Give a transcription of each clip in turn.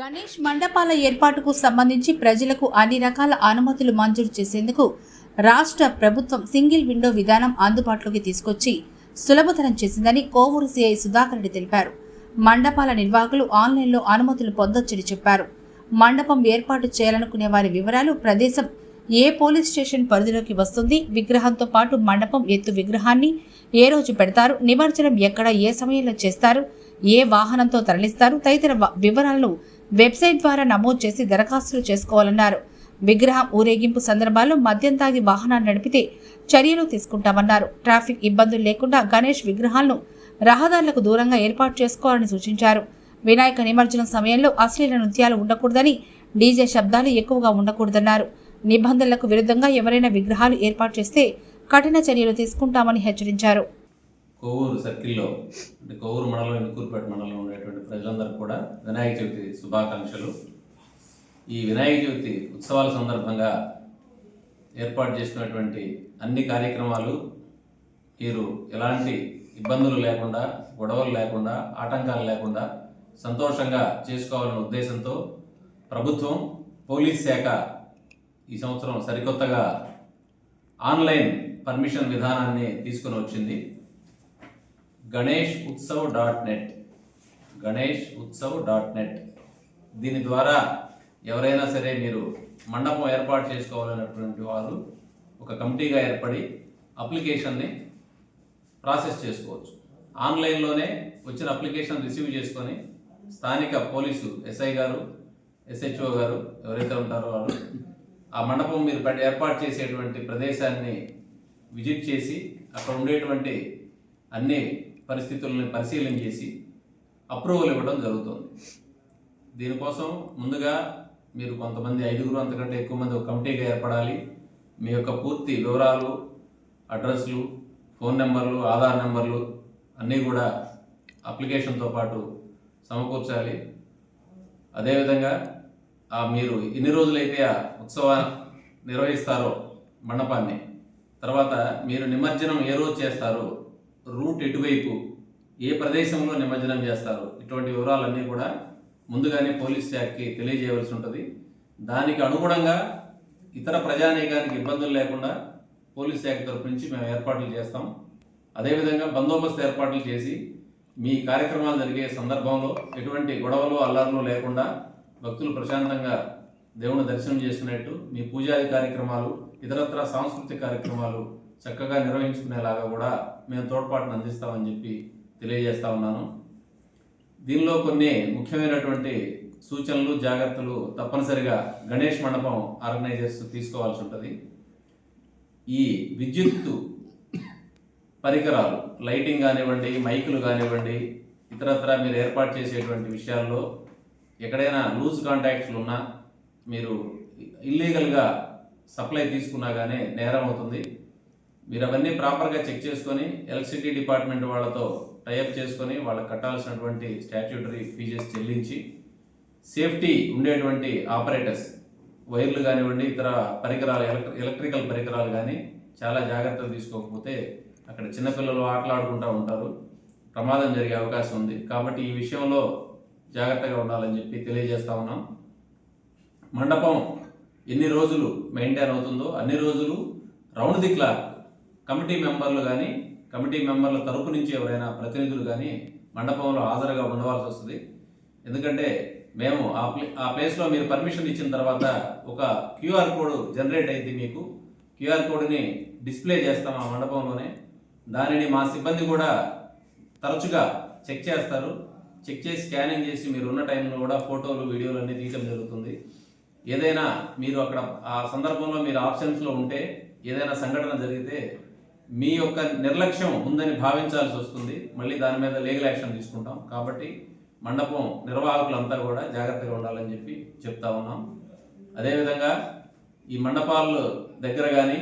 గణేష్ మండపాల ఏర్పాటుకు సంబంధించి ప్రజలకు అన్ని రకాల అనుమతులు మంజూరు చేసేందుకు రాష్ట్ర ప్రభుత్వం సింగిల్ విండో విధానం అందుబాటులోకి తీసుకొచ్చి సులభతరం చేసిందని కోవూరు సిఐ సుధాకర్ రెడ్డి తెలిపారు. మండపాల నిర్వాహకులు ఆన్లైన్లో అనుమతులు పొందొచ్చని చెప్పారు. మండపం ఏర్పాటు చేయాలనుకునే వారి వివరాలు ప్రదేశం ఏ పోలీస్ స్టేషన్ పరిధిలోకి వస్తుంది విగ్రహంతో పాటు మండపం ఎత్తు విగ్రహాన్ని ఏ రోజు పెడతారు నిమజ్జనం ఎక్కడ ఏ సమయంలో చేస్తారు ఏ వాహనంతో తరలిస్తారు తదితర వివరాలను వెబ్సైట్ ద్వారా నమోదు చేసి దరఖాస్తులు చేసుకోవాలన్నారు. విగ్రహం ఊరేగింపు సందర్భాల్లో మద్యం తాగి వాహనాలు నడిపితే చర్యలు తీసుకుంటామన్నారు. ట్రాఫిక్ ఇబ్బందులు లేకుండా గణేష్ విగ్రహాలను రహదారులకు దూరంగా ఏర్పాటు చేసుకోవాలని సూచించారు. వినాయక నిమజ్జనం సమయంలో అశ్లీల నృత్యాలు ఉండకూడదని డీజే శబ్దాలు ఎక్కువగా ఉండకూడదన్నారు. నిబంధనలకు విరుద్ధంగా ఎవరైనా విగ్రహాలు ఏర్పాటు చేస్తే కఠిన చర్యలు తీసుకుంటామని హెచ్చరించారు. కోవూరు సర్కిల్లో అంటే కోవూరు మండలం కూర్పేట మండలంలో ఉండేటువంటి ప్రజలందరూ కూడా వినాయక చవితి శుభాకాంక్షలు. ఈ వినాయక చవితి ఉత్సవాల సందర్భంగా ఏర్పాటు చేసినటువంటి అన్ని కార్యక్రమాలు మీరు ఎలాంటి ఇబ్బందులు లేకుండా గొడవలు లేకుండా ఆటంకాలు లేకుండా సంతోషంగా చేసుకోవాలనే ఉద్దేశంతో ప్రభుత్వం పోలీస్ శాఖ ఈ సంవత్సరం సరికొత్తగా ఆన్లైన్ పర్మిషన్ విధానాన్ని తీసుకొని వచ్చింది. Ganesh Utsav dot net Ganesh Utsav dot net దీని ద్వారా ఎవరైనా సరే మీరు మండపం ఏర్పాటు చేసుకోవాలన్నటువంటి వారు ఒక కమిటీగా ఏర్పడి అప్లికేషన్ని ప్రాసెస్ చేసుకోవచ్చు. ఆన్లైన్లోనే వచ్చిన అప్లికేషన్ రిసీవ్ చేసుకొని స్థానిక పోలీసు ఎస్ఐ గారు ఎస్హెచ్ఓ గారు ఎవరైతే ఉంటారో వారు ఆ మండపం మీరు ఏర్పాటు చేసేటువంటి ప్రదేశాన్ని విజిట్ చేసి అక్కడ ఉండేటువంటి అన్ని పరిస్థితులను పరిశీలన చేసి అప్రూవల్ ఇవ్వడం జరుగుతుంది. దీనికోసం ముందుగా మీరు కొంతమంది ఐదుగురు అంతకంటే ఎక్కువ మంది ఒక కమిటీగా ఏర్పడాలి. మీ యొక్క పూర్తి వివరాలు అడ్రస్లు ఫోన్ నెంబర్లు ఆధార్ నెంబర్లు అన్నీ కూడా అప్లికేషన్తో పాటు సమకూర్చాలి. అదేవిధంగా ఆ మీరు ఎన్ని రోజులైతే ఆ ఉత్సవాన్ని నిర్వహిస్తారో మండపాన్ని తర్వాత మీరు నిమజ్జనం ఏ రోజు చేస్తారో రూట్ ఎటువైపు ఏ ప్రదేశంలో నిమజ్జనం చేస్తారు ఇటువంటి వివరాలన్నీ కూడా ముందుగానే పోలీస్ శాఖకి తెలియజేయవలసి ఉంటుంది. దానికి అనుగుణంగా ఇతర ప్రజానీకానికి ఇబ్బందులు లేకుండా పోలీస్ శాఖ తరపు నుంచి మేము ఏర్పాట్లు చేస్తాం. అదేవిధంగా బందోబస్తు ఏర్పాట్లు చేసి మీ కార్యక్రమాలు జరిగే సందర్భంలో ఎటువంటి గొడవలు అల్లర్లు లేకుండా భక్తులు ప్రశాంతంగా దేవుని దర్శనం చేసుకునేట్టు మీ పూజాది కార్యక్రమాలు ఇతరత్ర సాంస్కృతిక కార్యక్రమాలు చక్కగా నిర్వహించుకునేలాగా కూడా మేము తోడ్పాటును అందిస్తామని చెప్పి తెలియజేస్తా ఉన్నాను. దీనిలో కొన్ని ముఖ్యమైనటువంటి సూచనలు జాగ్రత్తలు తప్పనిసరిగా గణేష్ మండపం ఆర్గనైజర్స్ తీసుకోవాల్సి ఉంటుంది. ఈ విద్యుత్తు పరికరాలు లైటింగ్ కానివ్వండి మైకులు కానివ్వండి ఇతరత్ర మీరు ఏర్పాటు చేసేటువంటి విషయాల్లో ఎక్కడైనా లూజ్ కాంటాక్ట్స్లు ఉన్నా మీరు ఇల్లీగల్గా సప్లై తీసుకున్నా కానీ నేరం అవుతుంది. మీరు అవన్నీ ప్రాపర్గా చెక్ చేసుకొని ఎలక్ట్రిసిటీ డిపార్ట్మెంట్ వాళ్ళతో టైఅప్ చేసుకొని వాళ్ళకి కట్టాల్సినటువంటి స్టాట్యూటరీ ఫీజెస్ చెల్లించి సేఫ్టీ ఉండేటువంటి ఆపరేటర్స్ వైర్లు కానివ్వండి ఇతర పరికరాలు ఎలక్ట్రికల్ పరికరాలు కానీ చాలా జాగ్రత్తలు తీసుకోకపోతే అక్కడ చిన్నపిల్లలు ఆటలాడుకుంటూ ఉంటారు. ప్రమాదం జరిగే అవకాశం ఉంది. కాబట్టి ఈ విషయంలో జాగ్రత్తగా ఉండాలని చెప్పి తెలియజేస్తా ఉన్నాం. మండపం ఎన్ని రోజులు మెయింటైన్ అవుతుందో అన్ని రోజులు రౌండ్ ది క్లాక్ కమిటీ మెంబర్లు కానీ కమిటీ మెంబర్ల తరపు నుంచి ఎవరైనా ప్రతినిధులు కానీ మండపంలో హాజరుగా ఉండవలసి వస్తుంది. ఎందుకంటే మేము ఆ ప్లే ఆ ప్లేస్లో మీరు పర్మిషన్ ఇచ్చిన తర్వాత ఒక క్యూఆర్ కోడ్ జనరేట్ అయింది మీకు. క్యూఆర్ కోడ్ని డిస్ప్లే చేస్తాం ఆ మండపంలోనే. దానిని మా సిబ్బంది కూడా తరచుగా చెక్ చేస్తారు. చెక్ చేసి స్కానింగ్ చేసి మీరు ఉన్న టైంలో కూడా ఫోటోలు వీడియోలు అన్నీ తీయడం జరుగుతుంది. ఏదైనా మీరు అక్కడ ఆ సందర్భంలో మీరు ఆప్షన్స్లో ఉంటే ఏదైనా సంఘటన జరిగితే మీ యొక్క నిర్లక్ష్యం ఉందని భావించాల్సి వస్తుంది. మళ్ళీ దాని మీద లీగల్ యాక్షన్ తీసుకుంటాం. కాబట్టి మండపం నిర్వాహకులంతా కూడా జాగ్రత్తగా ఉండాలని చెప్పి చెప్తా ఉన్నాం. అదేవిధంగా ఈ మండపాల దగ్గర కానీ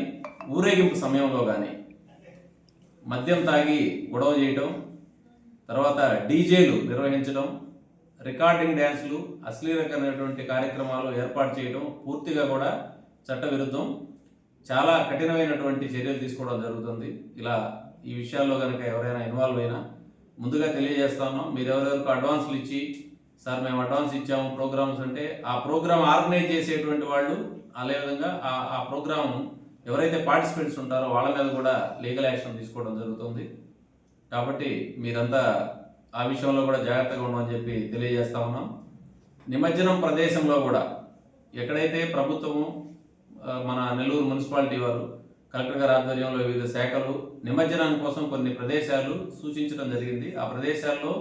ఊరేగింపు సమయంలో కానీ మద్యం తాగి గొడవ చేయటం తర్వాత డీజేలు నిర్వహించడం రికార్డింగ్ డ్యాన్సులు అశ్లీలకరమైనటువంటి కార్యక్రమాలు ఏర్పాటు చేయడం పూర్తిగా కూడా చట్టవిరుద్ధం. చాలా కఠినమైనటువంటి చర్యలు తీసుకోవడం జరుగుతుంది. ఇలా ఈ విషయాల్లో కనుక ఎవరైనా ఇన్వాల్వ్ అయినా ముందుగా తెలియజేస్తాను. మీరు ఎవరెవరికి అడ్వాన్స్లు ఇచ్చి సార్ మేము అడ్వాన్స్ ఇచ్చాము ప్రోగ్రామ్స్ అంటే ఆ ప్రోగ్రామ్ ఆర్గనైజ్ చేసేటువంటి వాళ్ళు అదేవిధంగా ఆ ఆ ప్రోగ్రామ్ ఎవరైతే పార్టిసిపెంట్స్ ఉంటారో వాళ్ళ మీద కూడా లీగల్ యాక్షన్ తీసుకోవడం జరుగుతుంది. కాబట్టి మీరంతా ఆ విషయంలో కూడా జాగ్రత్తగా ఉండమని చెప్పి తెలియజేస్తా ఉన్నాం. నిమజ్జనం ప్రదేశంలో కూడా ఎక్కడైతే ప్రభుత్వము మన నెల్లూరు మున్సిపాలిటీ వారు కలెక్టర్ గారి ఆధ్వర్యంలో వివిధ శాఖలు నిమజ్జనం కోసం కొన్ని ప్రదేశాలు సూచించడం జరిగింది. ఆ ప్రదేశాల్లో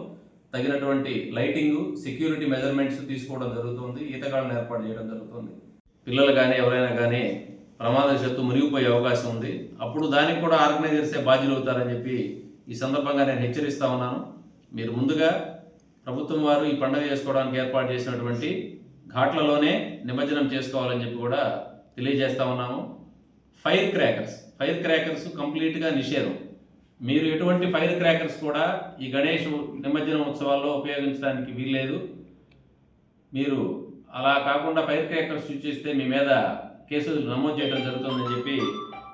తగినటువంటి లైటింగ్ సెక్యూరిటీ మెజర్మెంట్స్ తీసుకోవడం జరుగుతుంది. ఈతగాళ్ళను ఏర్పాటు చేయడం జరుగుతుంది. పిల్లలు కానీ ఎవరైనా కానీ ప్రమాదవశాత్తు మునిగిపోయే అవకాశం ఉంది. అప్పుడు దానికి కూడా ఆర్గనైజర్సే బాధ్యులు అవుతారని చెప్పి ఈ సందర్భంగా నేను హెచ్చరిస్తా ఉన్నాను. మీరు ముందుగా ప్రభుత్వం వారు ఈ పండుగ చేసుకోవడానికి ఏర్పాటు చేసినటువంటి ఘాట్లలోనే నిమజ్జనం చేసుకోవాలని చెప్పి కూడా తెలియజేస్తా ఉన్నాము. ఫైర్ క్రాకర్స్ ఫైర్ క్రాకర్స్ కంప్లీట్గా నిషేధం. మీరు ఎటువంటి ఫైర్ క్రాకర్స్ కూడా ఈ గణేష్ నిమజ్జనం ఉత్సవాల్లో ఉపయోగించడానికి వీల్లేదు. మీరు అలా కాకుండా ఫైర్ క్రాకర్స్ యూజ్ చేస్తే మీ మీద కేసులు నమోదు చేయడం జరుగుతుందని చెప్పి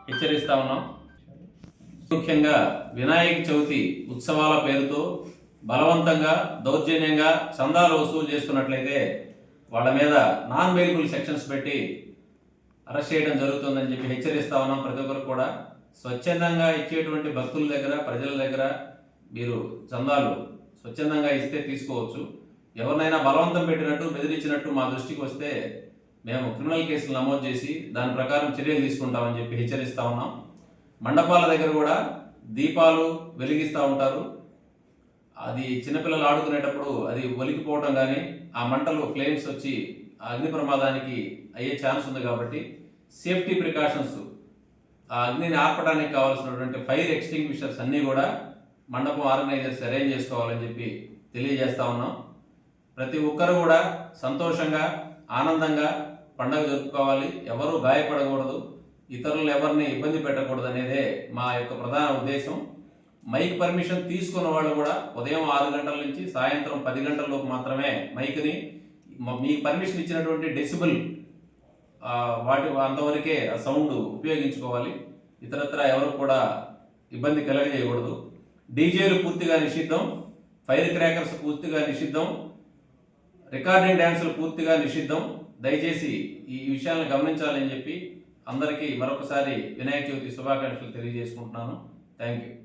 హెచ్చరిస్తా ఉన్నాం. ముఖ్యంగా వినాయక చవితి ఉత్సవాల పేరుతో బలవంతంగా దౌర్జన్యంగా చందాలు వసూలు చేస్తున్నట్లయితే వాళ్ళ మీద నాన్ బెయిలబుల్ సెక్షన్స్ పెట్టి అరెస్ట్ చేయడం జరుగుతుందని చెప్పి హెచ్చరిస్తా ఉన్నాం ప్రతి ఒక్కరు కూడా. స్వచ్ఛందంగా ఇచ్చేటువంటి భక్తుల దగ్గర ప్రజల దగ్గర మీరు చందాలు స్వచ్ఛందంగా ఇస్తే తీసుకోవచ్చు. ఎవరినైనా బలవంతం పెట్టినట్టు బెదిరించినట్టు మా దృష్టికి వస్తే మేము క్రిమినల్ కేసులు నమోదు చేసి దాని ప్రకారం చర్యలు తీసుకుంటామని చెప్పి హెచ్చరిస్తా ఉన్నాం. మండపాల దగ్గర కూడా దీపాలు వెలిగిస్తూ ఉంటారు. అది చిన్నపిల్లలు ఆడుకునేటప్పుడు అది ఒలికిపోవటం కానీ ఆ మంటలు ఫ్లేమ్స్ వచ్చి ఆ అగ్ని ప్రమాదానికి అయ్యే ఛాన్స్ ఉంది కాబట్టి సేఫ్టీ ప్రికాషన్స్ ఆ అగ్నిని ఆపడానికి కావాల్సినటువంటి ఫైర్ ఎక్స్టింగ్విషర్స్ అన్నీ కూడా మండపం ఆర్గనైజర్స్ అరేంజ్ చేసుకోవాలని చెప్పి తెలియజేస్తా ఉన్నాం. ప్రతి ఒక్కరు కూడా సంతోషంగా ఆనందంగా పండగ జరుపుకోవాలి. ఎవరు గాయపడకూడదు. ఇతరులు ఎవరిని ఇబ్బంది పెట్టకూడదు అనేదే మా యొక్క ప్రధాన ఉద్దేశం. మైక్ పర్మిషన్ తీసుకున్న వాళ్ళు కూడా ఉదయం ఆరు గంటల నుంచి సాయంత్రం పది గంటల లోపు మాత్రమే మైక్ని మీ పర్మిషన్ ఇచ్చినటువంటి డెసిబుల్ వాటి అంతవరకే ఆ సౌండ్ ఉపయోగించుకోవాలి. ఇతరత్ర ఎవరు కూడా ఇబ్బంది కలగజేయకూడదు. డీజేలు పూర్తిగా నిషిద్ధం. ఫైర్ క్రాకర్స్ పూర్తిగా నిషిద్ధం. రికార్డింగ్ డ్యాన్సులు పూర్తిగా నిషిద్ధం. దయచేసి ఈ విషయాలను గమనించాలని చెప్పి అందరికీ మరొకసారి వినాయక చవితి శుభాకాంక్షలు తెలియజేసుకుంటున్నాను. Thank you